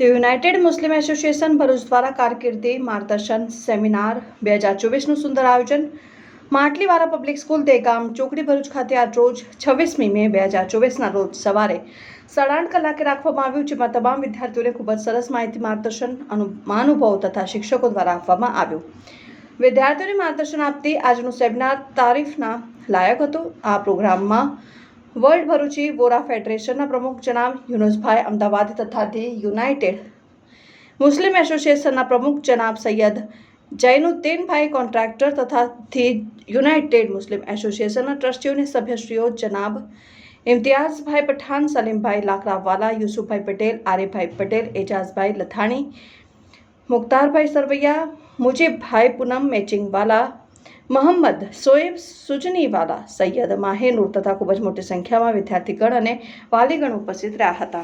તો યુનાઇટેડ મુસ્લિમ એસોસિએશન ભરૂચ દ્વારા કારકિર્દી માર્ગદર્શન સેમિનાર બે હજાર ચોવીસનું સુંદર આયોજન માટલીવાળા પબ્લિક સ્કૂલ દેગામ ચોકડી ભરૂચ ખાતે આજ રોજ છવ્વીસમી મે બે હજાર ચોવીસના રોજ સવારે સાડા કલાકે રાખવામાં આવ્યું, જેમાં તમામ વિદ્યાર્થીઓને ખૂબ જ સરસ માહિતી માર્ગદર્શન અનુ, મહાનુભાવો તથા શિક્ષકો દ્વારા આપવામાં આવ્યું. વિદ્યાર્થીઓને માર્ગદર્શન આપતી આજનું સેમિનાર તારીફના લાયક હતું. આ પ્રોગ્રામમાં વર્લ્ડ ભરૂચી વોરા ફેડરેશનના પ્રમુખ જનાબ યુનુસભાઈ અમદાવાદ તથા ધી યુનાઇટેડ. મુસ્લિમ એસોસિએશનના પ્રમુખ જનાબ સૈયદ જૈનુદ્દીનભાઈ કોન્ટ્રાક્ટર તથા ધી યુનાઇટેડ મુસ્લિમ એસોસિએશનના ટ્રસ્ટીઓની સભ્યશ્રીઓ જનાબ ઇમ્તિયાઝભાઈ પઠાણ, સલીમભાઈ લાકરાવાલા, યુસુફભાઈ પટેલ, આરિફભાઈ પટેલ, એજાઝભાઈ લથાણી, મુખ્તારભાઈ સરવૈયા, મુજીબભાઈ પૂનમ મેચિંગવાલા મોહમ્મદ સોએબ સુજનીવાલા, સૈયદ માહેનૂર તથા ખૂબ જ મોટી સંખ્યામાં વિદ્યાર્થીગણ અને વાલીગણ ઉપસ્થિત રહ્યા હતા.